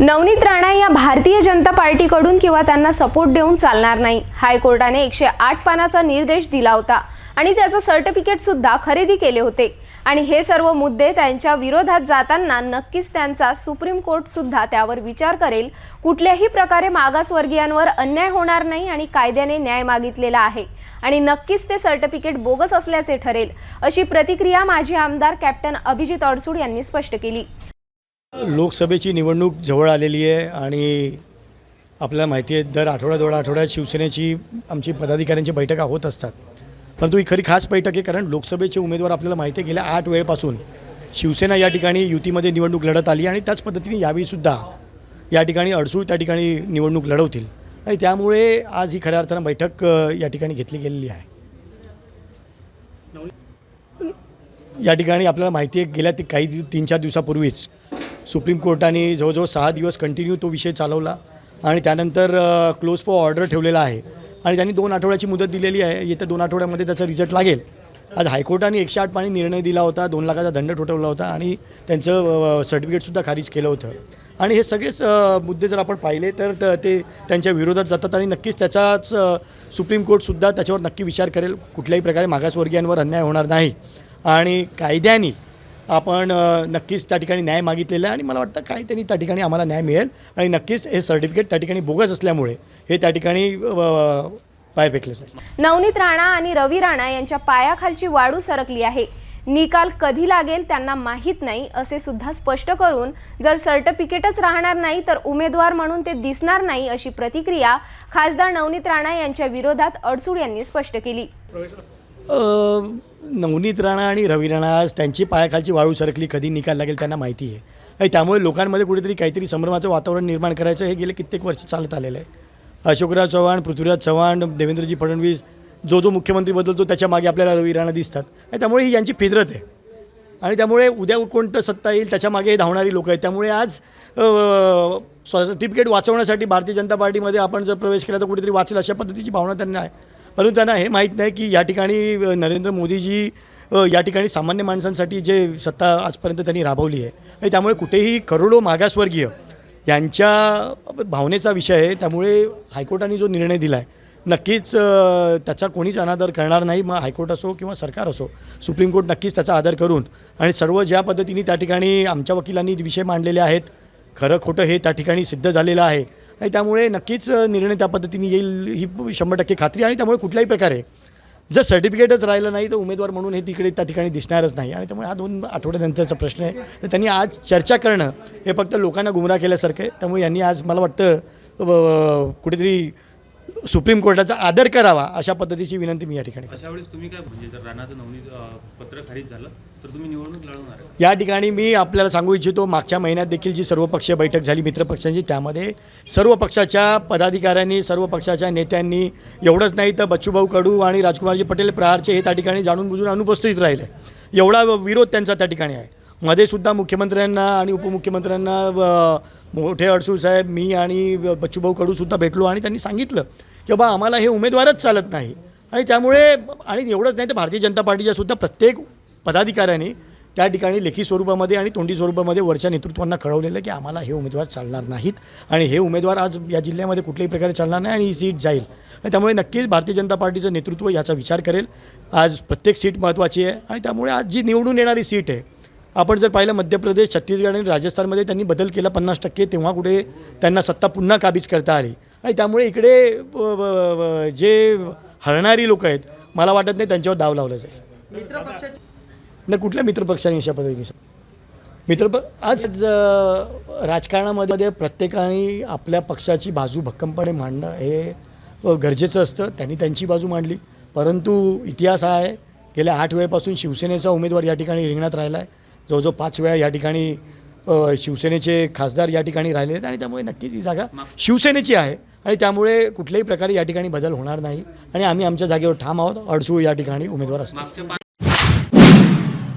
नवनीत राणा या भारतीय जनता पार्टीकडून किंवा त्यांना सपोर्ट देऊन चालणार नाही. हायकोर्टाने एकशे आठ पानाचा निर्देश दिला होता आणि त्याचं सर्टिफिकेट सुद्धा खरेदी केले होते. आणि हे सर्व मुद्दे त्यांच्या विरोधात जाताना नक्कीच त्यांचा सुप्रीम कोर्ट सुद्धा त्यावर विचार करेल. कुठल्याही प्रकारे मागासवर्गीयांवर अन्याय होणार नाही आणि कायद्याने न्याय मागितलेला आहे. आणि नक्कीच ते सर्टिफिकेट बोगस असल्याचे ठरेल अशी प्रतिक्रिया माजी आमदार कॅप्टन अभिजित अडसूड यांनी स्पष्ट केली. लोकसभेची निवडणूक जवळ आलेली आहे आणि आपल्याला माहिती आहे दर आठवड्या दोन आठवड्यात शिवसेनेची आमची पदाधिकाऱ्यांची बैठका होत असतात. परंतु ही खरी खास बैठक आहे कारण लोकसभेचे उमेदवार आपल्याला माहिती आहे गेल्या आठ वेळेपासून शिवसेना या ठिकाणी युतीमध्ये निवडणूक लढत आली आणि त्याच पद्धतीने यावेळीसुद्धा या ठिकाणी अडसूळ त्या ठिकाणी निवडणूक लढवतील. आणि त्यामुळे आज ही खऱ्या अर्थानं बैठक या ठिकाणी घेतली गेलेली आहे. या ठिकाणी आपल्याला माहिती आहे गेल्या ती काही तीन चार दिवसापूर्वीच सुप्रीम कोर्टाने जवळजवळ सहा दिवस कंटिन्यू तो विषय चालवला आणि त्यानंतर क्लोज फॉर ऑर्डर ठेवलेला आहे. आणि त्यांनी दोन आठवड्याची मुदत दिलेली आहे. येत्या दोन आठवड्यामध्ये त्याचा रिझल्ट लागेल. आज हायकोर्टाने एकशे आठ पाणी निर्णय दिला होता दोन लाखाचा दंड ठोठवला होता आणि त्यांचं सर्टिफिकेटसुद्धा खारिज केलं होतं. आणि हे सगळेच मुद्दे जर आपण पाहिले तर त- ते त्यांच्या विरोधात जातात आणि नक्कीच त्याचाच सुप्रीम कोर्टसुद्धा त्याच्यावर नक्की विचार करेल. कुठल्याही प्रकारे मागासवर्गीयांवर अन्याय होणार नाही. आणि कायद्याने आपण नक्कीच त्या ठिकाणी न्याय मागितलेला आहे आणि मला वाटतं काय त्यांनी त्या ठिकाणी आम्हाला न्याय मिळेल. आणि नक्कीच हे सर्टिफिकेट त्या ठिकाणी बोगस असल्यामुळे हे त्या ठिकाणी अ, पाय फेकले जाईल. नवनीत राणा आणि रवी राणा यांच्या पायाखालची वाळू सरकली आहे. निकाल कधी लागेल त्यांना माहीत नाही असे सुद्धा स्पष्ट करून जर सर्टिफिकेटच राहणार नाही तर उमेदवार म्हणून ते दिसणार नाही अशी प्रतिक्रिया खासदार नवनीत राणा यांच्या विरोधात अडसूड यांनी स्पष्ट केली. नवनीत राणा आणि रवी राणा आज त्यांची पायाखालची वाळू सरकली कधी निकाल लागेल त्यांना माहिती आहे. आणि त्यामुळे लोकांमध्ये कुठेतरी काहीतरी संभ्रमाचं वातावरण निर्माण करायचं हे गेले कित्येक वर्ष चालत आलेलं आहे. अशोकराव चव्हाण पृथ्वीराज चव्हाण देवेंद्रजी फडणवीस जो जो मुख्यमंत्री बदलतो त्याच्यामागे आपल्याला रवी राणा दिसतात. आणि त्यामुळे ही यांची फिदरत आहे. आणि त्यामुळे उद्या कोणतं सत्ता येईल त्याच्यामागे हे धावणारी लोक आहेत. त्यामुळे आज सर्टिफिकेट वाचवण्यासाठी भारतीय जनता पार्टीमध्ये आपण जर प्रवेश केला तर कुठेतरी वाचेल अशा पद्धतीची भावना त्यांना आहे. परंतु त्यांना हे माहीत नाही की या ठिकाणी नरेंद्र मोदीजी या ठिकाणी सामान्य माणसांसाठी जे सत्ता आजपर्यंत त्यांनी राबवली आहे आणि त्यामुळे कुठेही करोडो मागासवर्गीय यांच्या भावनेचा विषय आहे. त्यामुळे हायकोर्टाने जो निर्णय दिला आहे नक्कीच त्याचा कोणीच अनादर करणार नाही. मग हायकोर्ट असो किंवा सरकार असो सुप्रीम कोर्ट नक्कीच त्याचा आदर करून आणि सर्व ज्या पद्धतीने त्या ठिकाणी आमच्या वकिलांनी विषय मांडलेले आहेत खरं खोटं हे त्या ठिकाणी सिद्ध झालेलं आहे. आणि त्यामुळे नक्कीच निर्णय त्या पद्धतीने येईल ही शंभर टक्के खात्री आणि त्यामुळे कुठल्याही प्रकारे जर सर्टिफिकेटच राहिलं नाही तर उमेदवार म्हणून हे तिकडे त्या ठिकाणी दिसणारच नाही. आणि त्यामुळे हा दोन आठवड्यानंतरचा प्रश्न आहे. तर त्यांनी आज चर्चा करणं हे फक्त लोकांना गुमराह केल्यासारखं आहे. त्यामुळे यांनी आज मला वाटतं कुठेतरी सुप्रीम कोर्टाचा आदर करावा अशा पद्धतीची विनंती मी या ठिकाणी. अशा वेळेस तुम्ही काय म्हणजे जर राणाचं पत्र खारिज झालं तर तुम्ही निवडणूक लढवणार आहे? या ठिकाणी मी आपल्याला सांगू इच्छितो मागच्या महिन्यात देखील जी सर्वपक्षीय बैठक झाली मित्रपक्षांची त्यामध्ये सर्व पक्षाच्या पदाधिकाऱ्यांनी सर्व पक्षाच्या नेत्यांनी एवढंच नाही तर बच्चूभाऊ कडू आणि राजकुमारजी पटेल प्रहारचे हे त्या ठिकाणी जाणून बुजून अनुपस्थित राहिले एवढा विरोध त्यांचा त्या ठिकाणी आहे मध्ये सुद्धा मुख्यमंत्र्यांना आणि उपमुख्यमंत्र्यांना मोठे अडसूळ साहेब मी आणि बच्चूभाऊ कडूसुद्धा भेटलो आणि त्यांनी सांगितलं की बाबा आम्हाला हे उमेदवारच चालत नाही. आणि त्यामुळे आणि एवढंच नाही तर भारतीय जनता पार्टीच्या सुद्धा प्रत्येक पदाधिकाऱ्याने त्या ठिकाणी लेखी स्वरूपामध्ये आणि तोंडी स्वरूपामध्ये वरच्या नेतृत्वांना कळवलेलं की आम्हाला हे उमेदवार चालणार नाहीत. आणि हे उमेदवार आज या जिल्ह्यामध्ये कुठल्याही प्रकारे चालणार नाही आणि ही सीट जाईल. आणि त्यामुळे नक्कीच भारतीय जनता पार्टीचं नेतृत्व याचा विचार करेल. आज प्रत्येक सीट महत्त्वाची आहे आणि त्यामुळे आज जी निवडून येणारी सीट आहे आपण जर पाहिलं मध्य प्रदेश छत्तीसगड आणि राजस्थानमध्ये त्यांनी बदल केला पन्नास टक्के तेव्हा कुठे त्यांना सत्ता पुन्हा काबीज करता आली. आणि त्यामुळे इकडे जे हरणारी लोक आहेत मला वाटत नाही त्यांच्यावर दाव लावला जाईल. नाही कुठल्या मित्रपक्षाने अशा पद्धतीने मित्रप आज राजकारणामध्ये प्रत्येकाने आपल्या पक्षाची बाजू भक्कमपणे मांडणं हे गरजेचं असतं. त्यांनी त्यांची बाजू मांडली. परंतु इतिहास हा आहे गेल्या आठ वेळेपासून शिवसेनेचा उमेदवार या ठिकाणी रिंगणात राहिला आहे जवळजवळ पाच वेळा या ठिकाणी शिवसेनेचे खासदार या ठिकाणी राहिले आहेत आणि त्यामुळे नक्कीच ही जागा शिवसेनेची आहे. आणि त्यामुळे कुठल्याही प्रकारे या ठिकाणी बदल होणार नाही. आणि आम्ही आमच्या जागेवर ठाम आहोत. अडसूळ या ठिकाणी उमेदवार असतो